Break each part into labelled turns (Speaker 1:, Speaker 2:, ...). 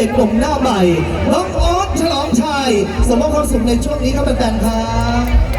Speaker 1: อกหนุ่มหน้าใหม่น้องออสฉลองชัยสมมติความสุขในช่วงนี้ครับแฟนๆครับ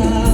Speaker 2: บ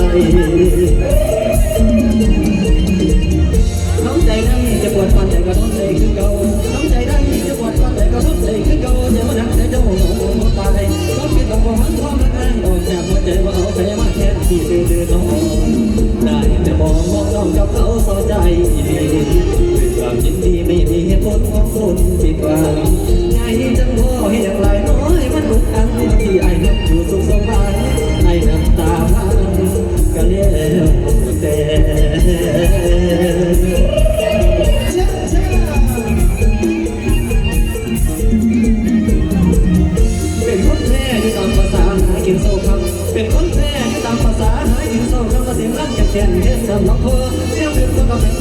Speaker 2: น้องใจนั้นจะปวดฟันแต่ก็ท้องใจคือเก่าน้องใจนั้นจะปวดฟันแต่ก็ท้องใจคือเก่าจะมาดักใจเจ้าหัวตายต้องคิดต้องความมันความรักนั้นออกจากหัวใจว่าเอาใจมาแค่ที่ดื้อดื้อน้องได้แต่มองมองน้องกับเขาเศร้าใจด้วยความยินดีไม่มีเหตุผลของคนผิดหวังไงจังพ่อให้อย่างไรน้อยมันลุกอันที่ไอ้นับอยู่สุขสบาย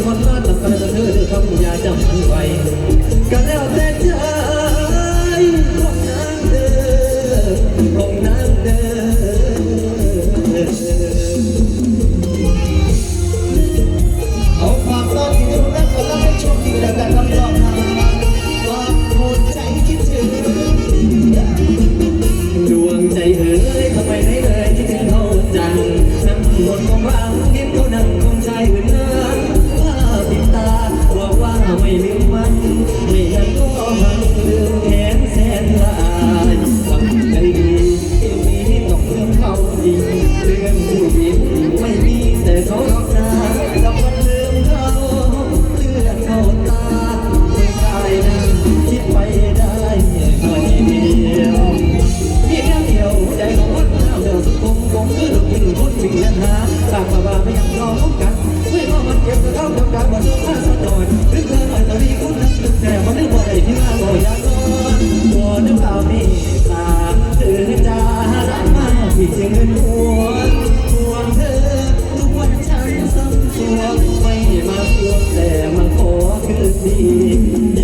Speaker 2: คนก็เป็นคนมาตัดกันเธอเธอคำอย่าจำมันไว้ก็แล้วแต่ใจอ ไม่ยังรอพบกัน
Speaker 1: ไม่รอมันเก็บกระเท้าดำ
Speaker 2: ดำมันต้องฆ่าสักหน่อยรึงเธอหน่อยตอนนี้คุณนั้นถึแต่มันไม่บ่ได้ที่มาบ่อยากนอวอนด้วยามเมตตาเธอจ้ารักมากที่จะเงินหัวห่วงเธอทุกวันฉันซ้ำตัวไม่มาทวงแต่มันขอคืนดี